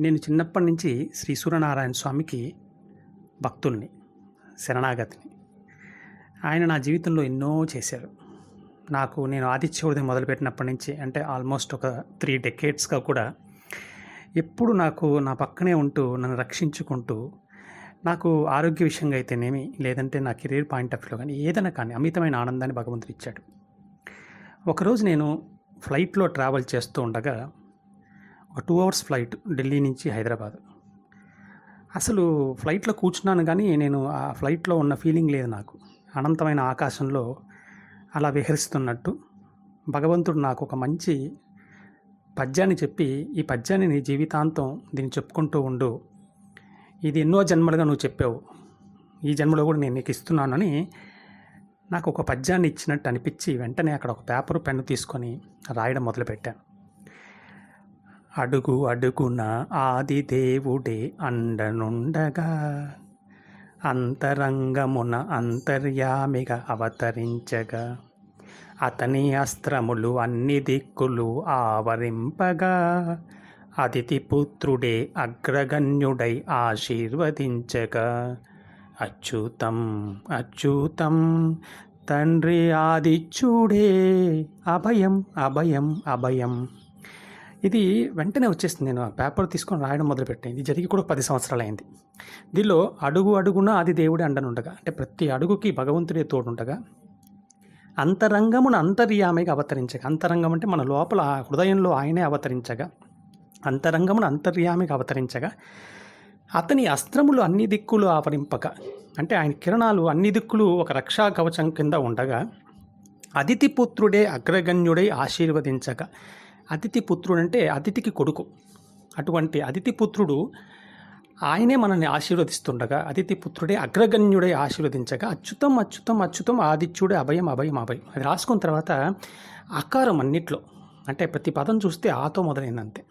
నేను చిన్నప్పటి నుంచి శ్రీ సూర్యనారాయణ స్వామికి భక్తుల్ని శరణాగతిని. ఆయన నా జీవితంలో ఎన్నో చేశారు. నాకు నేను ఆదిత్య మొదలుపెట్టినప్పటి నుంచి అంటే ఆల్మోస్ట్ ఒక త్రీ డెకేడ్స్గా కూడా ఎప్పుడు నాకు నా పక్కనే ఉంటూ నన్ను రక్షించుకుంటూ నాకు ఆరోగ్య విషయంగా అయితేనేమి లేదంటే నా కెరీర్ పాయింట్ ఆఫ్ వ్యూలో కానీ ఏదైనా కానీ అమితమైన ఆనందాన్ని భగవంతుడు ఇచ్చాడు. ఒకరోజు నేను ఫ్లైట్లో ట్రావెల్ చేస్తూ ఉండగా టూ అవర్స్ ఫ్లైట్ ఢిల్లీ నుంచి హైదరాబాద్. అసలు ఫ్లైట్లో కూర్చున్నాను కానీ నేను ఆ ఫ్లైట్లో ఉన్న ఫీలింగ్ లేదు నాకు. అనంతమైన ఆకాశంలో అలా విహరిస్తున్నట్టు భగవంతుడు నాకు ఒక మంచి పద్యాన్ని చెప్పి ఈ పద్యాన్ని నీ జీవితాంతం దీన్ని చెప్పుకుంటూ ఉండు. ఇది ఎన్నో జన్మలుగా నువ్వు చెప్పావు. ఈ జన్మలో కూడా నేను నీకు ఇస్తున్నానని నాకు ఒక పద్యాన్ని ఇచ్చినట్టు అనిపించి వెంటనే అక్కడ ఒక పేపర్ పెన్ను తీసుకొని రాయడం మొదలుపెట్టాను. అడుగు అడుగున ఆది దేవుడే అండనుండగా. అంతరంగమున అంతర్యామిగా అవతరించగా. అతని అస్త్రములు అన్ని దిక్కులు ఆవరింపగా. అతిథిపుత్రుడే అగ్రగణ్యుడై ఆశీర్వదించగా. అచ్యుతం అచ్యుతం తండ్రి ఆదిచ్యుడే అభయం అభయం అభయం. ఇది వెంటనే వచ్చేసింది నేను ఆ పేపర్ తీసుకొని రాయడం మొదలుపెట్టాను ఇది జరిగి కూడా పది సంవత్సరాలు అయింది దీనిలో అడుగు అడుగున అది దేవుడే అండనుండగా అంటే ప్రతి అడుగుకి భగవంతుడే తోడుండగా అంతరంగమున అంతర్యామిగా అవతరించగా అంతరంగం అంటే మన లోపల హృదయంలో ఆయనే అవతరించగా అంతరంగమున అంతర్యామిగా అవతరించగా అతని అస్త్రములు అన్ని దిక్కులు ఆవరింపక అంటే ఆయన కిరణాలు అన్ని దిక్కులు ఒక రక్షా కవచం కింద ఉండగా అతిథి పుత్రుడే అగ్రగణ్యుడై ఆశీర్వదించగా అతిథి పుత్రుడు అంటే అతిథికి కొడుకు. అటువంటి అతిథి పుత్రుడు ఆయనే మనల్ని ఆశీర్వదిస్తుండగా అతిథి పుత్రుడే అగ్రగణ్యుడే ఆశీర్వదించగా అచ్యుతం అచ్యుతం అచ్యుతం ఆదిత్యుడే అభయం అభయం అభయం. అది రాసుకున్న తర్వాత అకారం అన్నిట్లో అంటే ప్రతి పదం చూస్తే ఆతో మొదలైందంతే.